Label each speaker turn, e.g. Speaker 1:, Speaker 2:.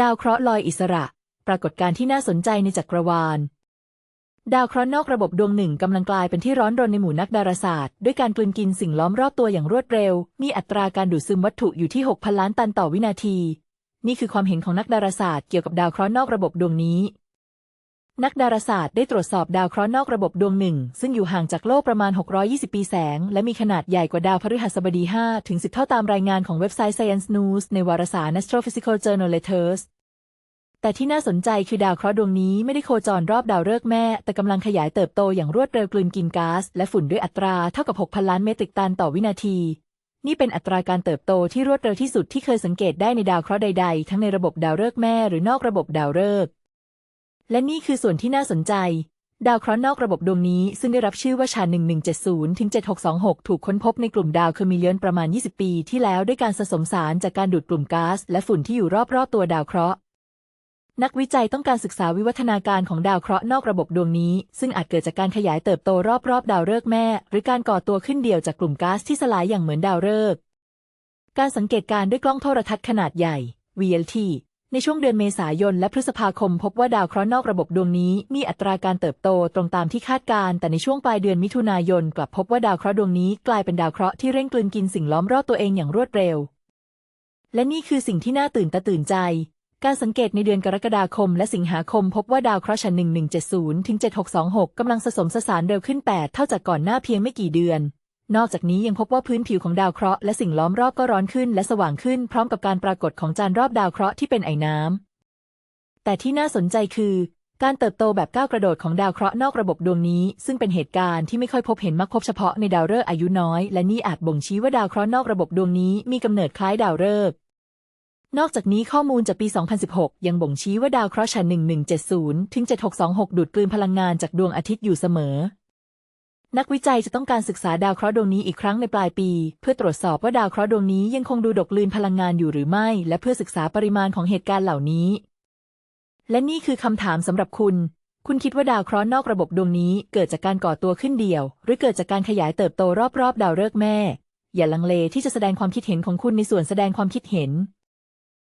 Speaker 1: ดาวเคราะห์ลอยอิสระ ปรากฏการณ์ที่น่าสนใจในจักรวาล ดาวเคราะห์นอกระบบดวงหนึ่งกำลังกลายเป็นที่ร้อนรนในหมู่นักดาราศาสตร์ ด้วยการกลืนกินสิ่งล้อมรอบตัวอย่างรวดเร็ว มีอัตราการดูดซึมวัตถุอยู่ที่ 6,000 ล้านตันต่อวินาที นี่คือความเห็นของนักดาราศาสตร์เกี่ยวกับดาวเคราะห์นอกระบบดวงนี้ นักดาราศาสตร์ได้ตรวจสอบดาวเคราะห์นอกระบบดวงหนึ่ง ซึ่งอยู่ห่างจากโลกประมาณ 620 ปีแสง และมีขนาดใหญ่กว่าดาวพฤหัสบดี 5 ถึง 10 เท่าตามรายงานของเว็บไซต์ Science News ในวารสาร Astrophysical Journal Letters แต่ที่น่าสนใจคือดาวเคราะห์ดวงนี้ไม่ได้โคจรรอบดาวฤกษ์แม่ แต่กำลังขยายเติบโตอย่างรวดเร็วกลืนกินก๊าซและฝุ่นด้วยอัตราเท่ากับ 6,000 ล้านเมตริกตันต่อวินาที นี่เป็นอัตราการเติบโตที่รวดเร็วที่สุดที่เคยสังเกตได้ในดาวเคราะห์ใดๆ ทั้งในระบบดาวฤกษ์แม่หรือนอกระบบดาวฤกษ์ และนี่คือส่วนที่น่าสนใจ ดาวเคราะห์นอกระบบดวงนี้ซึ่งได้รับชื่อว่าชา 1170ถึง7626 ถูกค้นพบในกลุ่มดาวเคอร์มิเลียนประมาณ 20 ปีที่แล้วด้วยการสะสมสารจากการดูดกลุ่มก๊าซและฝุ่นที่อยู่รอบๆตัวดาวเคราะห์นักวิจัยต้องการศึกษาวิวัฒนาการของดาวเคราะห์นอกระบบดวงนี้ ซึ่งอาจเกิดจากการขยายเติบโตรอบๆ ดาวฤกษ์แม่ หรือการก่อตัวขึ้นเดี่ยวจากกลุ่มก๊าซที่สลายอย่างเหมือนดาวฤกษ์การสังเกตการณ์ด้วยกล้องโทรทัศน์ขนาดใหญ่ VLT ในช่วงเดือนเมษายนและพฤษภาคมพบว่าดาวเคราะห์นอกระบบดวงนี้มีอัตราการเติบโตตรงตามที่คาดการณ์แต่ในช่วงปลายเดือนมิถุนายน กลับพบว่าดาวเคราะห์ดวงนี้กลายเป็นดาวเคราะห์ที่เร่งกลืนกินสิ่งล้อมรอบตัวเองอย่างรวดเร็ว และนี่คือสิ่งที่น่าตื่นตาตื่นใจ การสังเกตในเดือนกรกฎาคมและสิงหาคมพบว่าดาวเคราะห์ชั้น1170ถึง7626กำลังสะสมสสารเร็วขึ้น 8 เท่าจากก่อนหน้าเพียงไม่กี่เดือน นอกจากนี้ยังพบว่าพื้นผิวของดาวเคราะห์และสิ่งล้อมรอบก็ร้อนขึ้นและสว่างขึ้นพร้อมกับการปรากฏของจานรอบดาวเคราะห์ที่เป็นไอน้ำแต่ที่น่าสนใจคือ การเติบโตแบบก้าวกระโดดของดาวเคราะห์นอกระบบดวงนี้ ซึ่งเป็นเหตุการณ์ที่ไม่ค่อยพบเห็นมักพบเฉพาะในดาวฤกษ์อายุน้อย และนี่อาจบ่งชี้ว่าดาวเคราะห์นอกระบบดวงนี้มีกำเนิดคล้ายดาวฤกษ์นอกจากนี้ข้อมูลจากปี 2016 ยังบ่งชี้ว่าดาวเคราะห์ชั้น1170 ถึง 7626 ดูดกลืนพลังงานจากดวงอาทิตย์อยู่เสมอ นักวิจัยจะต้องการศึกษาดาวเคราะห์ดวงนี้อีกครั้งในปลายปี เพื่อตรวจสอบว่าดาวเคราะห์ดวงนี้ยังคงดูดกลืนพลังงานอยู่หรือไม่ และเพื่อศึกษาปริมาณของเหตุการณ์เหล่านี้ และนี่คือคำถามสำหรับคุณ คุณคิดว่าดาวเคราะห์นอกระบบดวงนี้เกิดจากการก่อตัวขึ้นเดี่ยว หรือเกิดจากการขยายเติบโตรอบๆ ดาวฤกษ์แม่ อย่าลังเลที่จะแสดงความคิดเห็นของคุณในส่วนแสดงความคิดเห็น